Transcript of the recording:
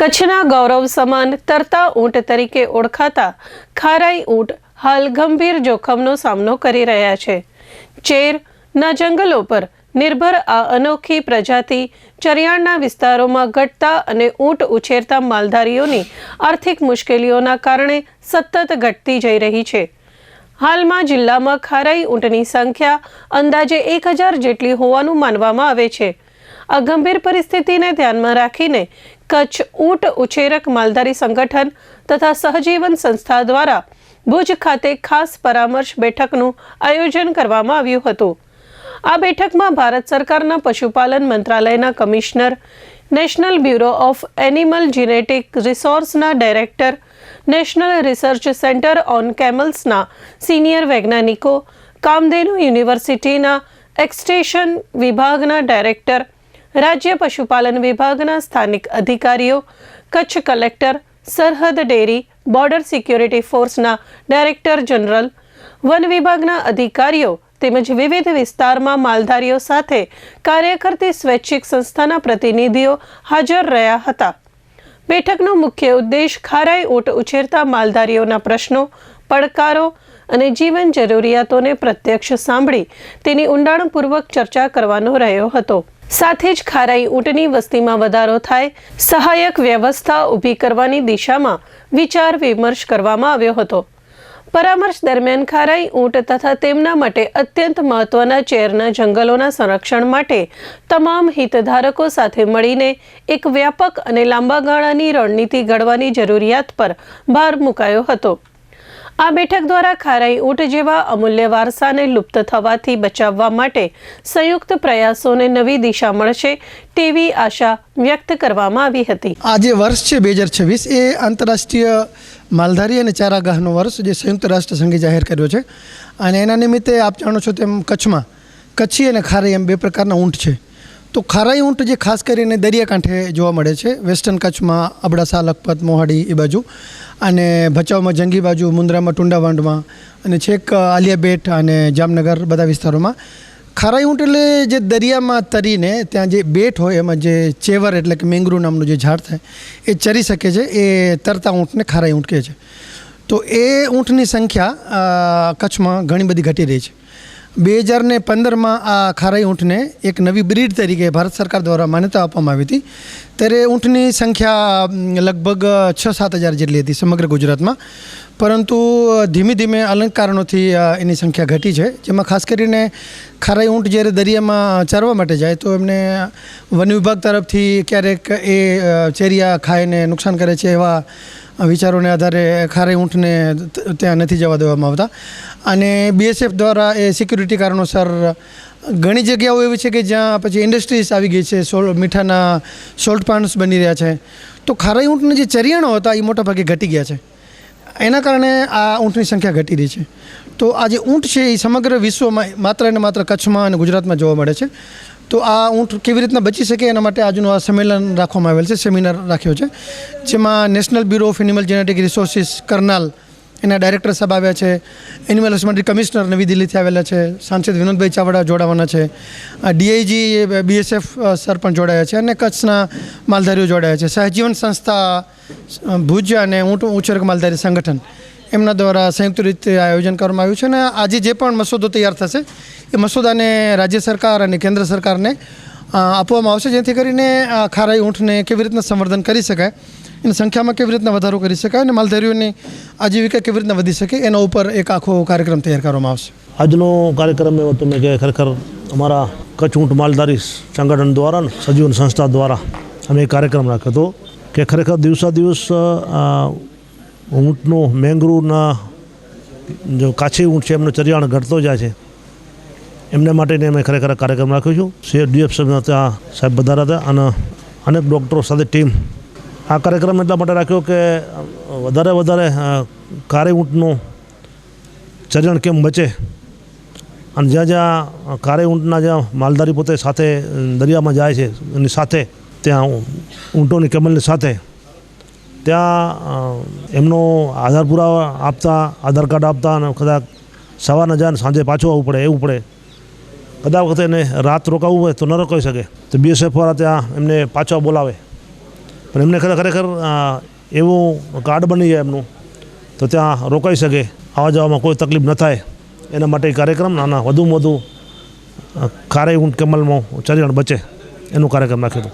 કચ્છના ગૌરવ સમાન તરતા ઊંટ તરીકે ઓળખાતા ખારાઈ ઊંટ હાલ ગંભીર જોખમનો સામનો કરી રહ્યા છે. ચેરના જંગલો પર નિર્ભર આ અનોખી પ્રજાતિ ચરિયાણના વિસ્તારોમાં ઘટતા અને ઊંટ ઉછેરતા માલધારીઓની આર્થિક મુશ્કેલીઓના કારણે સતત ઘટતી જઈ રહી છે. હાલમાં જિલ્લામાં ખારાઈ ઊંટની સંખ્યા અંદાજે એક હજાર જેટલી હોવાનું માનવામાં આવે છે. આ ગંભીર પરિસ્થિતિને ધ્યાનમાં રાખીને કચ્છ ઊંટ ઉછેરક માલધારી સંગઠન તથા સહજીવન સંસ્થા દ્વારા ભુજ ખાતે ખાસ પરામર્શ બેઠકનું આયોજન કરવામાં આવ્યું હતું. આ બેઠકમાં ભારત સરકારના પશુપાલન મંત્રાલયના commissioner, national bureau of animal genetic રિસોર્સના director, national research centre on કેમલ્સના senior વૈજ્ઞાનિકો, કામધેનુ યુનિવર્સિટીના એક્સટેશન વિભાગના ડાયરેક્ટર રાજ્ય પશુપાલન વિભાગના સ્થાનિક અધિકારીઓ, Kutch collector, Sarhad dairy, border security ફોર્સના ડાયરેક્ટર જનરલ, વન વિભાગના અધિકારીઓ તેમજ વિવિધ વિસ્તારમાં માલધારીઓ સાથે કાર્ય કરતી સ્વૈચ્છિક સંસ્થાના પ્રતિનિધિઓ હાજર રહ્યા હતા. બેઠકનો મુખ્ય ઉદ્દેશ ખારાઈ ઊંટ ઉછેરતા માલધારીઓના પ્રશ્નો, પડકારો અને જીવન જરૂરિયાતોને પ્રત્યક્ષ સાંભળી તેની ઊંડાણપૂર્વક ચર્ચા કરવાનો રહ્યો હતો. સાથે જ ખારાઈ ઊંટની વસ્તીમાં વધારો થાય, સહાયક વ્યવસ્થા ઊભી કરવાની દિશામાં વિચાર વિમર્શ કરવામાં આવ્યો હતો. પરામર્શ દરમિયાન ખારાઈ ઊંટ તથા તેમના માટે અત્યંત મહત્વના ચેરના જંગલોના સંરક્ષણ માટે તમામ હિતધારકો સાથે મળીને એક વ્યાપક અને લાંબા ગાળાની રણનીતિ ઘડવાની જરૂરિયાત પર ભાર મુકાયો હતો. આ બેઠક દ્વારા ખારાઈ ઊંટ જેવા અમૂલ્ય વારસાને લુપ્ત થવાથી બચાવવા માટે સંયુક્ત પ્રયાસોને નવી દિશા મળશે તેવી આશા વ્યક્ત કરવામાં આવી હતી. આજે વર્ષ છે બે હજાર છવ્વીસ, એ આંતરરાષ્ટ્રીય માલધારી અને ચારાગાહનો વર્ષ જે સંયુક્ત રાષ્ટ્ર સંઘે જાહેર કર્યો છે. અને એના નિમિત્તે આપ જાણો છો તેમ કચ્છમાં કચ્છી અને ખારાઈ એમ બે પ્રકારના ઊંટ છે. તો ખારાઈ ઊંટ જે ખાસ કરીને દરિયાકાંઠે જોવા મળે છે, વેસ્ટર્ન કચ્છમાં અબડાસા, લખપત, મોહાડી એ બાજુ અને ભચાઉમાં જંગી બાજુ, મુન્દ્રામાં ટુંડાવાંડમાં અને છેક આલિયા બેટ અને જામનગર બધા વિસ્તારોમાં. ખારાઈ ઊંટ એટલે જે દરિયામાં તરીને ત્યાં જે બેટ હોય, એમાં જે ચેવર એટલે કે મેંગ્રુ નામનું જે ઝાડ થાય, એ ચરી શકે છે, એ તરતા ઊંટને ખારાઈ ઊંટ કહે છે. તો એ ઊંટની સંખ્યા કચ્છમાં ઘણી બધી ઘટી રહી છે. બે હજાર ને પંદરમાં આ ખારાઈ ઊંટને એક નવી બ્રીડ તરીકે ભારત સરકાર દ્વારા માન્યતા આપવામાં આવી હતી. ત્યારે ઊંટની સંખ્યા લગભગ છ સાત હજાર જેટલી હતી સમગ્ર ગુજરાતમાં. પરંતુ ધીમે ધીમે અલંગ કારણોથી એની સંખ્યા ઘટી છે. જેમાં ખાસ કરીને ખારાઈ ઊંટ જ્યારે દરિયામાં ચરવા માટે જાય, તો એમને વન વિભાગ તરફથી ક્યારેક એ ચેરિયા ખાઈને નુકસાન કરે છે એવા વિચારોને આધારે ખારાઈ ઊંટને ત્યાં નથી જવા દેવામાં આવતા. અને બીએસએફ દ્વારા એ સિક્યુરિટી કારણોસર ઘણી જગ્યાઓ એવી છે કે જ્યાં પછી ઇન્ડસ્ટ્રીઝ આવી ગઈ છે, સોલ, મીઠાના સોલ્ટ પાન્સ બની રહ્યા છે. તો ખારાઈ ઊંટના જે ચરિયાણો હતા એ મોટા ભાગે ઘટી ગયા છે. એના કારણે આ ઊંટની સંખ્યા ઘટી રહી છે. તો આ જે ઊંટ છે એ સમગ્ર વિશ્વમાં માત્ર ને માત્ર કચ્છમાં અને ગુજરાતમાં જોવા મળે છે. તો આ ઊંટ કેવી રીતના બચી શકે એના માટે આજનું આ સંમેલન રાખવામાં આવેલ છે, સેમિનાર રાખ્યો છે. જેમાં national bureau of animal genetic resources, Karnal, એના ડાયરેક્ટર સાહેબ આવ્યા છે, એનિમલ હસબન્ડરી કમિશનર નવી દિલ્હીથી આવેલા છે, સાંસદ વિનોદભાઈ ચાવડા જોડાવાના છે ડીઆઈજી બીએસએફ સર પણ જોડાયા છે અને કચ્છના માલધારીઓ જોડાયા છે. સહજીવન સંસ્થા ભુજ અને ઊંટ ઉછેરક માલધારી સંગઠન. એમના દ્વારા સંયુક્ત રીતે આયોજન કરવામાં આવ્યું છે અને આજે જે પણ મસૂદો તૈયાર થશે, એ મસૂદાને રાજ્ય સરકાર અને કેન્દ્ર સરકારને આપવામાં આવશે, જેથી કરીને ખારાઈ ઊંટને કેવી રીતના સંવર્ધન કરી શકાય, એની સંખ્યામાં કેવી રીતના વધારો કરી શકાય અને માલધારીઓની આજીવિકા કેવી રીતના વધી શકે, એના ઉપર એક આખો કાર્યક્રમ તૈયાર કરવામાં આવશે. આજનો કાર્યક્રમ એવો તમે કે ખરેખર અમારા કચ્છ ઊંટ માલધારી સંગઠન દ્વારા સજીવન સંસ્થા દ્વારા અમે એક કાર્યક્રમ રાખ્યો હતો કે ખરેખર દિવસા દિવસ ઊંટનું મેંગ્રુના જો કાછી ઊંટ છે, એમનો ચરિયાણ ઘટતો જાય છે. એમને માટેને અમે ખરેખર કાર્યક્રમ રાખ્યો છું. સીએફ ડીએફ સાહેબ ત્યાં સાહેબ વધારા હતા અને અનેક ડૉક્ટરો સાથે ટીમ. આ કાર્યક્રમ એટલા માટે રાખ્યો કે વધારે વધારે કાળી ઊંટનું ચરિયાણ કેમ બચે? અને જ્યાં જ્યાં કારે ઊંટના જ્યાં માલધારી પોતે સાથે દરિયામાં જાય છે, એની સાથે, ત્યાં ઊંટોની કેમલની સાથે ત્યાં એમનો આધાર પુરાવા આપતા, આધાર કાર્ડ આપતા અને કદાચ સવારના જાય સાંજે પાછું આવવું પડે, એવું પડે. કદાચ વખતે એને રાત રોકાવવું હોય તો ન રોકાઈ શકે. તો બીએસએફ વાળા ત્યાં એમને પાછા બોલાવે. પણ એમને ખરે- ખરેખર એવું કાર્ડ બની જાય એમનું, તો ત્યાં રોકાઈ શકે. આવવા જવામાં કોઈ તકલીફ ન થાય. એના માટે કાર્યક્રમ નાના, વધુમાં વધુ ખારે ઊંટ, કેમલમાં ચરિયાણ બચે. એનું કાર્યક્રમ રાખ્યું હતું